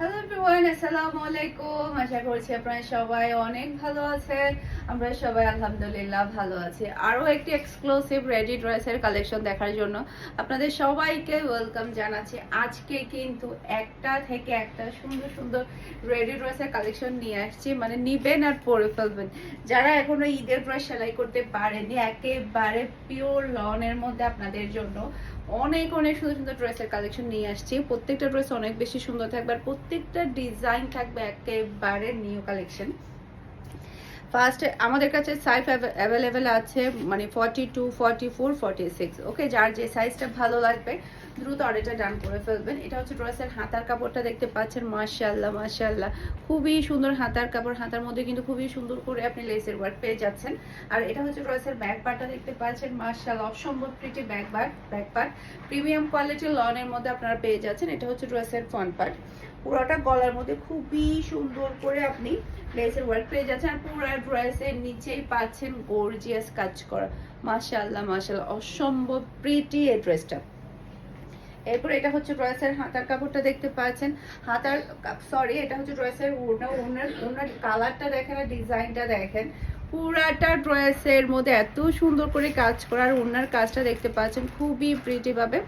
Hello everyone আসসালামু আলাইকুম আশা করছি আপনারা সবাই অনেক ভালো আছেন। আমরা সবাই আলহামদুলিল্লাহ ভালো আছি। আরও একটি এক্সক্লুসিভ রেডি ড্রেসের কালেকশন দেখার জন্য আপনাদের সবাইকে ওয়েলকাম জানাচ্ছি। আজকে কিন্তু একটা থেকে একটা সুন্দর সুন্দর রেডি ড্রেসের কালেকশন নিয়ে আসছি। মানে নিবেন আর পরে ফেলবেন। যারা এখনও ঈদের ড্রেস সেলাই করতে পারেনি একেবারে পিওর লনের মধ্যে আপনাদের জন্য অনেক অনেক সুন্দর সুন্দর ড্রেসের কালেকশন নিয়ে আসছি। প্রত্যেকটা ড্রেস অনেক বেশি সুন্দর থাকবে আর প্রত্যেকটা ডিজাইন থাকবে একেবারে নিউ কালেকশন ফার্স্ট আমাদের কাছে সাইজ অ্যাভেলেবেল আছে মানে forty two forty four forty six okay যার যে সাইজটা ভালো লাগবে দ্রুত অর্ডারটা ডান করে ফেলবেন। এটা হচ্ছে ড্রেসের হাতার কাপড়টা দেখতে পাচ্ছেন মাশাল্লাহ মাশাল্লাহ খুবই সুন্দর হাতার কাপড়, হাতার মধ্যে কিন্তু খুবই সুন্দর করে আপনি লেসের ওয়ার্ক পেয়ে যাচ্ছেন। আর এটা হচ্ছে ড্রেসের ব্যাক পার্টটা দেখতে পাচ্ছেন মাশাল্লাহ অসম্ভব pretty back part back part premium কোয়ালিটির লনের মধ্যে আপনারা পেয়ে যাচ্ছেন, এটা হচ্ছে ড্রেসের ফ্রন্ট পার্ট পুরোটা গলার মধ্যে খুবই সুন্দর করে আপনি লেসের ওয়ার্ক পেয়ে যাচ্ছেন। আর পুরো ড্রেসের নিচেই পাচ্ছেন গর্জিয়াস কাজ করা। মাশাল্লাহ মাশাল্লাহ অসম্ভব প্রিটি এই ড্রেসটা। এরপর এটা হচ্ছে ড্রেসের হাতার কাপড়টা দেখতে পাচ্ছেন। হাতার সরি এটা হচ্ছে ড্রেসের ওড়না ওড়নার ওড়নার কালারটা দেখেন আর ডিজাইনটা দেখেন। পুরাটা ড্রেসের মধ্যে এত সুন্দর করে কাজ করা আর ওড়নার কাজটা দেখতে পাচ্ছেন, খুবই প্রিটি ভাবে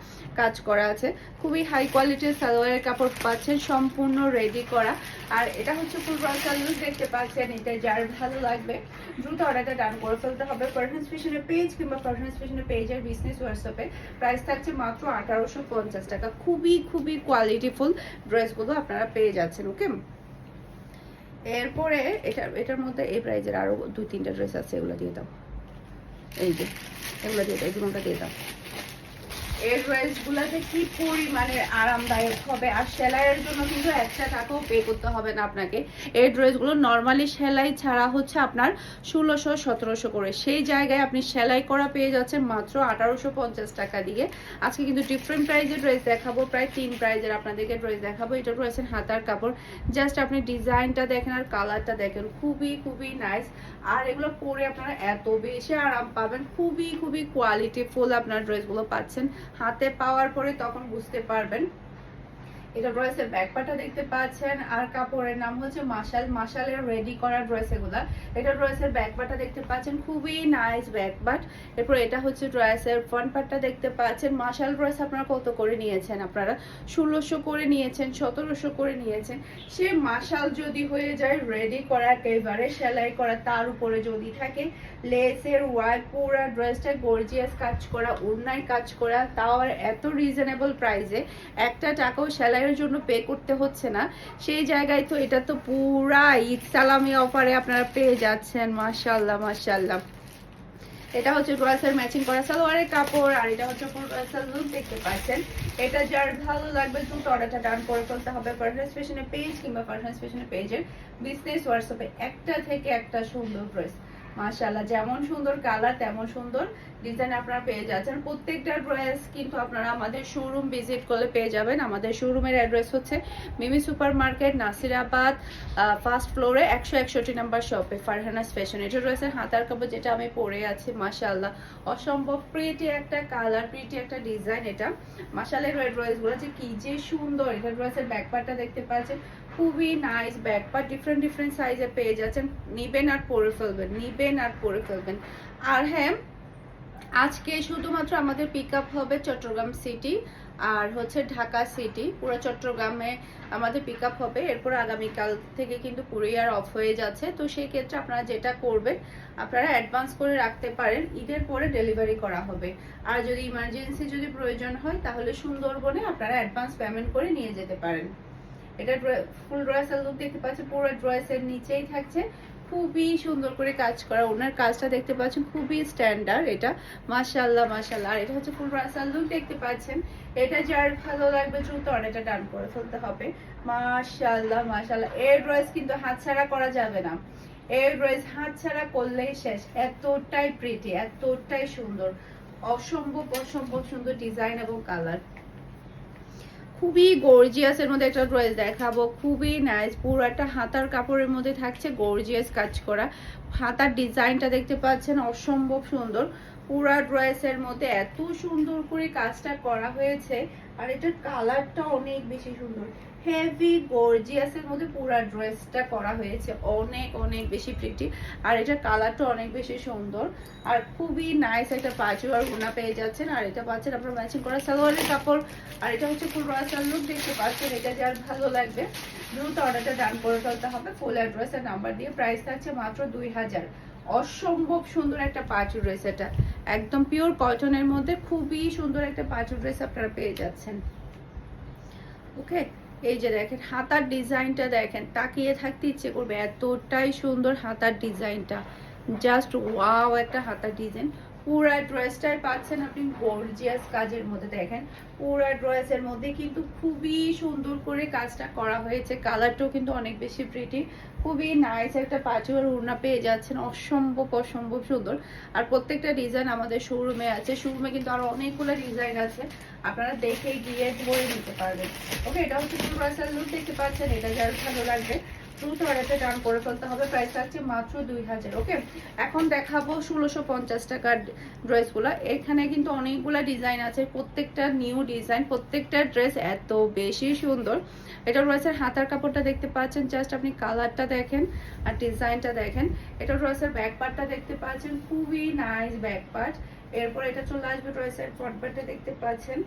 কাজ করা আছে। খুবই হাই কোয়ালিটির সালোয়ারের কাপড় পাচ্ছেন, সম্পূর্ণ রেডি করা। আর এটা হচ্ছে ফুল ব্রাউজার লুক দেখতে পাচ্ছেন এটা যার ভালো লাগবে। দ্রুত অর্ডারটা ডান করে ফেলতে হবে। পারফরমেন্স ফিশনের পেজ কিংবা পারফরমেন্স ফিশনের পেজের বিজনেস হোয়াটসঅ্যাপে প্রাইস থাকছে মাত্র আঠারোশো পঞ্চাশ টাকা। খুবই খুবই কোয়ালিটিফুল ড্রেসগুলো আপনারা পেয়ে যাচ্ছেন ওকে এরপরে এটা, এটার মধ্যে এই প্রাইজের আরও দুই, তিনটা ড্রেস আছে, এগুলো দিয়ে দাও। এই যে, এগুলো দিয়ে দাও, এই জীবনটা দিয়ে দাও। এই ড্রেসগুলোতে কি পরিমাণে আরামদায়ক হবে, আর সেলাইয়ের জন্য কিন্তু একটা টাকাও পে করতে হবে না আপনাকে। এই ড্রেসগুলো নর্মালি সেলাই ছাড়া হচ্ছে আপনার ষোলোশো, সতেরোশো করে। সেই জায়গায় আপনি সেলাই করা পেয়ে যাচ্ছেন মাত্র আঠারোশো পঞ্চাশ টাকা দিয়ে। আজকে কিন্তু ডিফারেন্ট প্রাইজের ড্রেস দেখাবো, প্রায় তিন প্রাইজের আপনাদেরকে ড্রেস দেখাবো। এটা রয়েছেন হাতার কাপড়। জাস্ট আপনি ডিজাইনটা দেখেন আর কালারটা দেখেন। খুবই খুবই নাইস আর এগুলো পরে আপনারা এত বেশি আরাম পাবেন। খুবই খুবই কোয়ালিটি ফুল আপনার ড্রেসগুলো পাচ্ছেন। হাতে পাওয়ার পরে তখন বুঝতে পারবেন। এটা ড্রেসের ব্যাকপাটা দেখতে পাচ্ছেন, আর কাপড়ের নাম হচ্ছে মাশাল। মাশালের রেডি করা ড্রেস এগুলা। এটা ড্রেসের ব্যাকপাটা দেখতে পাচ্ছেন, খুবই নাইস ব্যাকপাট। এরপর এটা হচ্ছে ড্রেসের ফ্রন্ট পার্টটা দেখতে পাচ্ছেন। মাশাল ড্রেস আপনারা কত করে নিয়েছেন আপনারা? ষোলোশো করে নিয়েছেন, সতেরোশো করে নিয়েছেন। সে মাশাল যদি হয়ে যায় রেডি করা, একেবারে সেলাই করা, তার উপরে যদি থাকে লেসের ওয়ার্ক পুরা ড্রেসটা গর্জিয়াস কাজ করা, ওড়নায় কাজ করা, তাও এত রিজনেবল প্রাইসে একটা টাকাও সেলাইয়ের জন্য পে করতে হচ্ছে না। সেই জায়গায় তো এটা তো পুরা ঈদ সালামি অফারে আপনারা পেয়ে যাচ্ছেন মাশাল্লাহ মাশাল্লাহ এটা হচ্ছে ড্রেসের ম্যাচিং করা সালোয়ারের কাপড় আর এটা হচ্ছে ড্রেসের লুক দেখতে পাচ্ছেন। এটা যার ভালো লাগবে দ্রুত অর্ডারটা ডান করে ফেলতে হবে পারফেন্স পেজ কিংবা পারফেন্স পেজের বিজনেস হোয়াটসঅ্যাপে একটা থেকে একটা সুন্দর ড্রেস মাশাআল্লাহ, যেমন সুন্দর কালার তেমন সুন্দর ডিজাইন আপনারা পেয়ে যাচ্ছেন। প্রত্যেকটা ড্রেস কিন্তু আপনারা আমাদের শোরুম ভিজিট করলে পেয়ে যাবেন। আমাদের শোরুমের অ্যাড্রেস হচ্ছে Mimi super market Nasirabad first ফ্লোরে একশো একষট্টি নাম্বার শপে ফারহানাস ফ্যাশন এটা ড্রেসের হাতার কাপড় যেটা আমি পরে আছি, মাশাআল্লাহ। অসম্ভব প্রিটি একটা কালার প্রিটি একটা ডিজাইন এটা। মাশালের ড্রেসগুলো যে কি যে সুন্দর, এটা ড্রেসের ব্যাকপার্টটা দেখতে পাচ্ছেন। খুবই নাইস ব্যাগ বা ডিফারেন্ট ডিফারেন্ট সাইজে পেয়ে যাচ্ছেন। নিবেন আর পরে ফেলবেন, নিবেন আর পরে ফেলবেন। আর হ্যাঁ আজকে শুধুমাত্র আমাদের পিক আপ হবে চট্টগ্রাম সিটি আর হচ্ছে ঢাকা সিটি পুরো চট্টগ্রামে আমাদের পিক আপ হবে। এরপর আগামীকাল থেকে কিন্তু পুরো কুরিয়ার অফ হয়ে যাচ্ছে। তো সেই ক্ষেত্রে আপনারা যেটা করবেন, আপনারা অ্যাডভান্স করে রাখতে পারেন। ঈদের পরে ডেলিভারি করা হবে। আর যদি ইমার্জেন্সি যদি প্রয়োজন হয়, তাহলে সুন্দরবনে আপনারা অ্যাডভান্স পেমেন্ট করে নিয়ে যেতে পারেন। এটা ফুল ড্রেসের লুক দেখতে পাচ্ছেন, পুরো ড্রেসের নিচেই থাকছে। খুবই সুন্দর করে কাজ করা ওনার কাজটা দেখতে পাচ্ছেন, খুবই স্ট্যান্ডার্ড এটা। মাশাল্লাহ মাশাল্লাহ আর এটা হচ্ছে ফুল ড্রেসের লুক দেখতে পাচ্ছেন। এটা যার ভালো লাগবে দ্রুত অনেকটা ডান করে ফেলতে হবে। মাশাল্লাহ মাশাল্লাহ এর ড্রেস কিন্তু হাতছাড়া করা যাবে না। এর ড্রেস হাতছাড়া করলেই শেষ। এতটাই প্রিটি এতটাই সুন্দর। অসম্ভব অসম্ভব সুন্দর ডিজাইন এবং কালার খুবই গর্জিয়াস এর মধ্যে একটা ড্রেস দেখাবো, খুবই নাইস পুরো একটা হাতার কাপড়ের মধ্যে থাকছে গর্জিয়াস কাজ করা। হাতার ডিজাইনটা দেখতে পাচ্ছেন, অসম্ভব সুন্দর। পুরা ড্রেসের মধ্যে এত সুন্দর করে কাজটা করা হয়েছে। আর এটার কালারটা অনেক বেশি সুন্দর। হেভি গর্জিয়াসের মধ্যে পুরো ড্রেসটা করা হয়েছে। অনেক অনেক বেশি প্রিটি আর এটার কালারটা অনেক বেশি সুন্দর। আর খুবই নাইস একটা পাঁচু আর গুনা পেয়ে যাচ্ছেন। আর এটা পাচ্ছেন আপনার ম্যাচিং করা সালোয়ারের কাপড়। আর এটা হচ্ছে ফুল রাসাল লুক দেখতে পাচ্ছেন। এটা যার ভালো লাগবে। দ্রুত অর্ডারটা ডান করে ফেলতে হবে। ফুল অ্যাড্রেস আর নাম্বার দিয়ে প্রাইস থাকছে মাত্র দুই হাজার। অসম্ভব সুন্দর একটা পাঁচু ড্রেস এটা। একদম পিওর কটনের মধ্যে খুবই সুন্দর একটা পাঁচু ড্রেস আপনারা পেয়ে যাচ্ছেন। ওকে? এই যে দেখেন, হাতার ডিজাইনটা দেখেন, তাকিয়ে থাকতে ইচ্ছে করবে এতটাই সুন্দর হাতার ডিজাইনটা। জাস্ট ওয়াও একটা হাতার ডিজাইন। পুরা ড্রেসটাই পাচ্ছেন আপনি গর্জিয়াস কাজের মধ্যে। দেখেন, পুরা ড্রেসের মধ্যে কিন্তু খুবই সুন্দর করে কাজটা করা হয়েছে। কালারটাও কিন্তু অনেক বেশি প্রিটি খুবই নাইস একটা পাঁচুয়ার উড়না পেয়ে যাচ্ছেন। অসম্ভব অসম্ভব সুন্দর। আর প্রত্যেকটা ডিজাইন আমাদের শোরুমে আছে। শোরুমে কিন্তু আরও অনেকগুলো ডিজাইন আছে। আপনারা দেখে গিয়ে ধরে নিতে পারবেন। ওকে এটা হচ্ছে দেখতে পাচ্ছেন, এটা যার ভালো লাগবে। দ্রুত অর্ডারটা ডান করে ফেলতে হবে। প্রাইস থাকছে মাত্র দুই হাজার ওকে এখন দেখাবো ষোলোশো পঞ্চাশ টাকার ড্রেসগুলো। এখানে কিন্তু অনেকগুলা ডিজাইন আছে, প্রত্যেকটা নিউ ডিজাইন প্রত্যেকটা ড্রেস এত বেশি সুন্দর। এটা রয়েছে হাতার কাপড়টা দেখতে পাচ্ছেন জাস্ট আপনি কালারটা দেখেন আর ডিজাইনটা দেখেন। এটা রয়েছে ব্যাক পার্টটা দেখতে পাচ্ছেন, খুবই নাইস ব্যাক পার্ট এরপর এটা চলে আসবে রয়েছে ফ্রন্ট পার্টটা দেখতে পাচ্ছেন।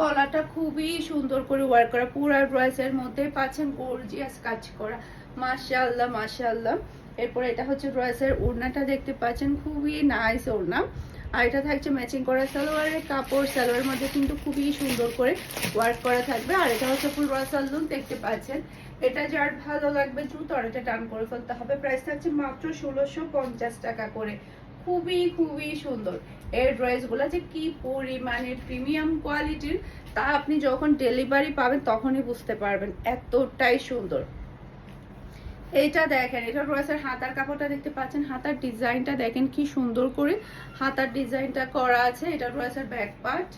গলাটা খুবই সুন্দর করে ওয়ার্ক করা, পুরা ড্রেসের মধ্যে পাচ্ছেন গর্জিয়াস কাজ করা। মাশাআল্লাহ মাশাআল্লাহ। এরপর এটা হচ্ছে ড্রেসের ওড়নাটা দেখতে পাচ্ছেন, খুবই নাইস ওড়না। আর এটা থাকছে ম্যাচিং করা সালোয়ারের কাপড় সালোয়ারের মধ্যে কিন্তু খুবই সুন্দর করে ওয়ার্ক করা থাকবে। আর এটা হচ্ছে ফুল রাসাল দেখতে পাচ্ছেন। এটা যার ভালো লাগবে দ্রুত আর এটা টান করে ফেলতে হবে। প্রাইস থাকছে মাত্র ষোলোশো টাকা করে। খুবই খুবই সুন্দর। এর ড্রেসগুলো যে কি পরিমাণের প্রিমিয়াম কোয়ালিটির তা আপনি যখন ডেলিভারি পাবেন তখনই বুঝতে পারবেন। এতটাই সুন্দর। এইটা দেখেন, এটা ড্রেসের হাতার কাপড়টা দেখতে পাচ্ছেন, হাতার ডিজাইনটা দেখেন কি সুন্দর করে। হাতার ডিজাইনটা করা আছে, এটা ড্রেসের ব্যাক পার্ট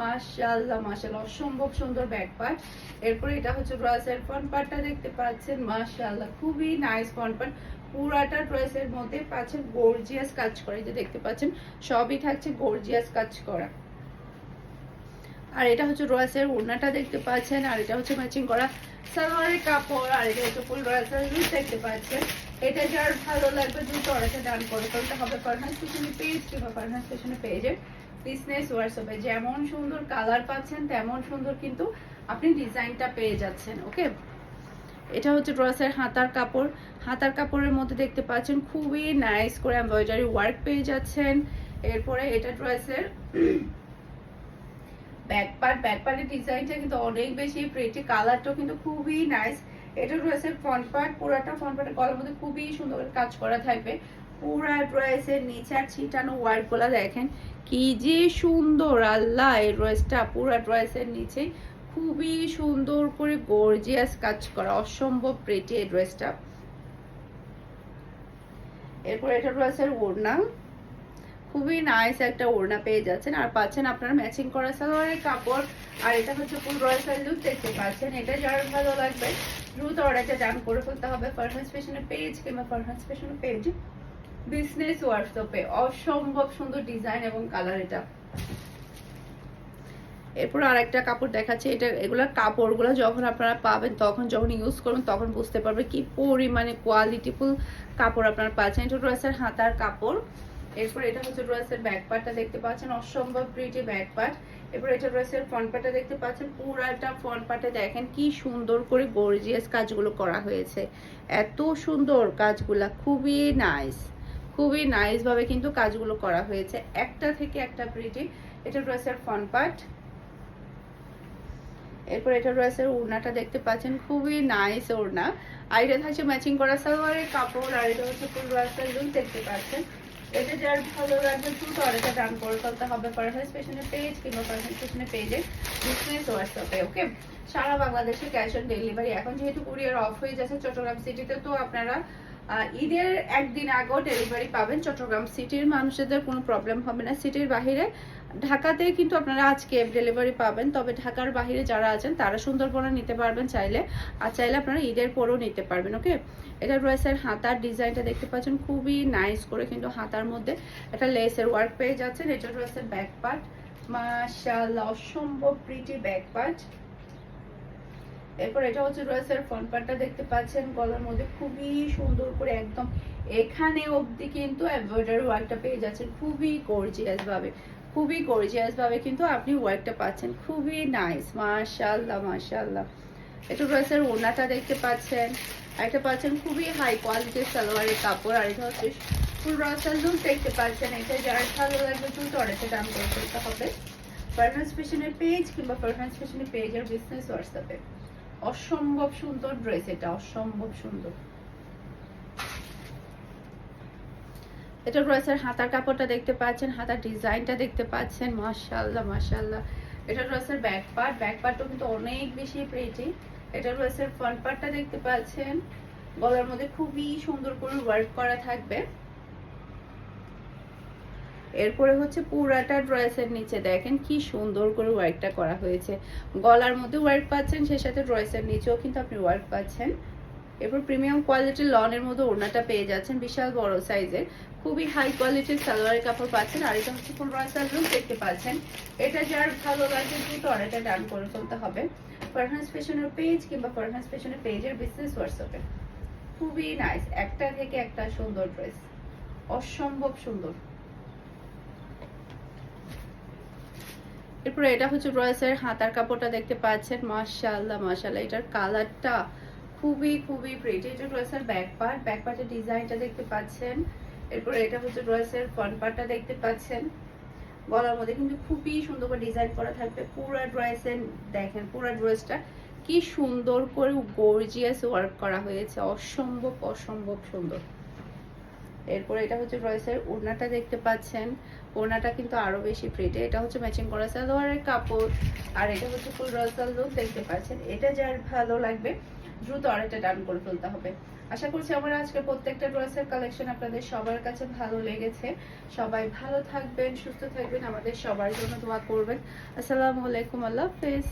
মাশাআল্লাহ মাশাআল্লাহ, অসম্ভব সুন্দর ব্যাক পার্ট এরপরে এটা হচ্ছে ড্রেসের ফ্রন্ট পার্টটা দেখতে পাচ্ছেন, মাশাআল্লাহ, খুবই নাইস ফ্রন্ট পার্ট পুরাটা ড্রেসের মধ্যে পাচ্ছেন গর্জিয়াস কাজ করা। যে দেখতে পাচ্ছেন, সবই থাকছে গর্জিয়াস কাজ করা। আর এটা হচ্ছে রয়েসের ওড়নাটা দেখতে পাচ্ছেন, আর এটা হচ্ছে ম্যাচিং করা সালোয়ারের কাপড়, আর এটা হচ্ছে ফুল রয়েসের লুক দেখতে পাচ্ছেন। এটা যার ভালো লাগবে দ্রুত অর্ডারটা ডান করে ফেলতে হবে ফারহান্স স্টেশনে পেজ কিংবা ফারহান্স স্টেশনে পেজে বিজনেস হোয়াটসঅ্যাপে যেমন সুন্দর কালার পাচ্ছেন, তেমন সুন্দর কিন্তু আপনি ডিজাইনটা পেয়ে যাচ্ছেন ওকে এটা হচ্ছে ড্রেসের হাতার কাপড়। হাতার কাপড়ের মধ্যে দেখতে পাচ্ছেন, খুবই নাইস করে এমব্রয়ডারি ওয়ার্ক পেয়ে যাচ্ছেন। এরপরে এটা ড্রেসের ব্যাক পার্ট ব্যাক পার্টের ডিজাইনটা কিন্তু অনেক বেশি প্রিটি কালারটাও কিন্তু খুবই নাইস এটা ড্রেসের ফ্রন্ট পার্ট পুরাটা ফ্রন্ট পার্টের গলার মধ্যে খুবই সুন্দর কাজ করা থাকবে। পুরা ড্রেসের নিচে আর ছিটানো ওয়ার্কগুলা দেখেন, কি যে সুন্দর, আল্লাহ, এই ড্রেসটা পুরা ড্রেসের নিচে। খুবই সুন্দর করে গর্জিয়াস কাজ করা, অসম্ভব প্রেটি এই ড্রেসটা এরপর এটা ড্রেসের ওড়না। খুবই নাইস একটা ওড়না পেয়ে যাচ্ছেন। আর পাচ্ছেন আপনারা ম্যাচিং করা সালোয়ারের কাপড়। আর এটা হচ্ছে ফুল রয়েসের লুক দেখতে পাচ্ছেন। এটা যার ভালো লাগবে, দ্রুত অর্ডারটা ডান করে ফেলতে হবে। ফারহান্স ফ্যাশনের পেজ কিংবা ফারহান্স ফ্যাশনের পেজ বিজনেস হোয়াটসঅ্যাপে অসম্ভব সুন্দর ডিজাইন এবং কালার এটা। এরপর আর একটা কাপড় দেখাচ্ছে, এটা এগুলোর কাপড়গুলো যখন আপনারা পাবেন, তখন যখন ইউজ করবেন, তখন বুঝতে পারবে কি পরিমাণে কোয়ালিটিফুল কাপড় আপনারা পাচ্ছেন। এটা ড্রেসের হাতার কাপড়। এরপর এটা হচ্ছে ড্রেসের ব্যাক পার্টটা দেখতে পাচ্ছেন, অসম্ভব প্রিটি ব্যাক পার্ট এরপর এটা ড্রেসের ফ্রন্ট পার্টটা দেখতে পাচ্ছেন, পুরাটা ফ্রন্ট পার্টে দেখেন কি সুন্দর করে গর্জিয়াস কাজগুলো করা হয়েছে। এত সুন্দর কাজগুলা, খুবই নাইস খুবই নাইস ভাবে কিন্তু কাজগুলো করা হয়েছে। একটা থেকে একটা প্রিটি এটা ড্রেসের ফ্রন্ট পার্ট এরপর এটা রয়েছে ওড়নাটা দেখতে পাচ্ছেন, খুবই নাইস ওড়না। আর এটা থাকছে ম্যাচিং করা সালোয়ারের কাপড়, আর এটা হচ্ছে ফুল রাস্তার লুক দেখতে পাচ্ছেন। এটা যার ভালো লাগবে দ্রুত অর্ডারটা ডান করে ফেলতে হবে পারফেক্ট স্টেশনের পেজ কিংবা পারফেক্ট স্টেশনের পেজে বিজনেস হোয়াটসঅ্যাপে ওকে সারা বাংলাদেশে ক্যাশ অন ডেলিভারি এখন যেহেতু কুরিয়ার অফ হয়ে যাচ্ছে চট্টগ্রাম সিটিতে তো আপনারা ঈদের একদিন আগেও ডেলিভারি পাবেন। চট্টগ্রাম সিটির মানুষদের কোনো প্রবলেম হবে না। সিটির বাহিরে ঢাকাতে কিন্তু আপনারা আজকে ডেলিভারি পাবেন। তবে ঢাকার বাইরে যারা আছেন, তারা সুন্দরবনে নিতে পারবেন চাইলে। আর চাইলে আপনারা ঈদের পরেও নিতে পারবেন ওকে এটা রয়েসের হাতার ডিজাইনটা দেখতে পাচ্ছেন। খুবই নাইস করে কিন্তু হাতার মধ্যে একটা লেসের ওয়ার্ক পেয়ে যাচ্ছেন। এটা রয়েছে ব্যাক পার্ট অসম্ভব প্রিটি ব্যাক পার্ট এরপর এটা হচ্ছে ড্রেসের ফ্রন্ট পার্টটা দেখতে পাচ্ছেন, গলার মধ্যে খুবই সুন্দর করে একদম এখানে অবধি কিন্তু এমব্রয়ডারি ওয়ার্কটা পেয়ে যাচ্ছেন। খুবই গর্জিয়াস ভাবে, খুবই গর্জিয়াস ভাবে কিন্তু আপনি ওয়ার্কটা পাচ্ছেন। খুবই নাইস মাশাআল্লাহ মাশাআল্লাহ। এটা ড্রেসের ওনাটা দেখতে পাচ্ছেন। একটা পাচ্ছেন খুবই হাই কোয়ালিটির সালোয়ারের কাপড়, আর এটা হচ্ছে ফুল রসাল লুক দেখতে পাচ্ছেন। এটা যারা ভালো লাগবে কিন্তু অনেকটা দাম করে ফেলতে হবে। পারফেন্স পেশনের পেজ কিংবা পারফেন্স ফ্যাশনের পেজের বিজনেস হোয়াটসঅ্যাপে অসম্ভব সুন্দর ড্রেস এটা, অসম্ভব সুন্দর। এটা ড্রেসের হাতার কাপড়টা দেখতে পাচ্ছেন, হাতার ডিজাইনটা দেখতে পাচ্ছেন, মাশাআল্লাহ মাশাআল্লাহ। এটা ড্রেসের ব্যাক পার্ট ব্যাক পার্টও কিন্তু অনেক বেশি প্রেটি এটা ড্রেসের ফ্রন্ট পার্টটা দেখতে পাচ্ছেন। গলার মধ্যে খুবই সুন্দর করে ওয়ার্ক করা থাকবে। এরপরে হচ্ছে পুরাটা ড্রেসের নিচে দেখেন কি সুন্দর করে ওয়ার্কটা করা হয়েছে। গলার মধ্যে ওয়ার্ক পাচ্ছেন, সেই সাথে ড্রেসের নিচেও কিন্তু আপনি ওয়ার্ক পাচ্ছেন। এরপর প্রিমিয়াম কোয়ালিটির লনের মধ্যে ওড়নাটা পেয়ে যাচ্ছেন, বিশাল বড় সাইজের খুবই হাই কোয়ালিটির সালোয়ারের কাপড় পাচ্ছেন, আর এটা হচ্ছে ফুল রয়্যাল লুক দেখতে পাচ্ছেন। এটা যার ভালো লাগে কিন্তু অনেকটা ডান করে ফেলতে হবে। পারফরমেন্স ফ্যাশনের পেজ কিংবা পারফরমেন্স ফ্যাশনের পেজের বিজনেস হোয়াটসঅ্যাপে খুবই নাইস একটা থেকে একটা সুন্দর ড্রেস অসম্ভব সুন্দর। এরপরে এটা হচ্ছে ড্রেসের হাতার কাপড়টা দেখতে পাচ্ছেন। মাশাআল্লাহ মাশাআল্লাহ। এটার কালারটা খুবই খুবই প্রিটি এটা ড্রেসের ব্যাক পার্ট ব্যাক পার্টের ডিজাইনটা দেখতে পাচ্ছেন। এরপরে এটা হচ্ছে ড্রেসের ফ্রন্ট পার্টটা দেখতে পাচ্ছেন। গলার মধ্যে কিন্তু খুবই সুন্দর করে ডিজাইন করা থাকবে। পুরো ড্রেসের দেখেন, পুরো ড্রেসটা কি সুন্দর করে গর্জিয়াস ওয়ার্ক করা হয়েছে। অসম্ভব অসম্ভব সুন্দর। এরপর এটা হচ্ছে ড্রেসের ওড়নাটা দেখতে পাচ্ছেন। ওড়নাটা কিন্তু আরও বেশি প্রিটি এটা হচ্ছে ম্যাচিং করা সালোয়ারের কাপড়। আর এটা হচ্ছে ফুল রসাল লুক দেখতে পাচ্ছেন। এটা যার ভালো লাগবে, দ্রুত আরেকটা ডান করে ফেলতে হবে। আশা করছি আমার আজকে প্রত্যেকটা ড্রেসের কালেকশন আপনাদের সবার কাছে ভালো লেগেছে। সবাই ভালো থাকবেন, সুস্থ থাকবেন। আমাদের সবার জন্য দোয়া করবেন। আসসালামু আলাইকুম, আল্লাহ হাফেজ।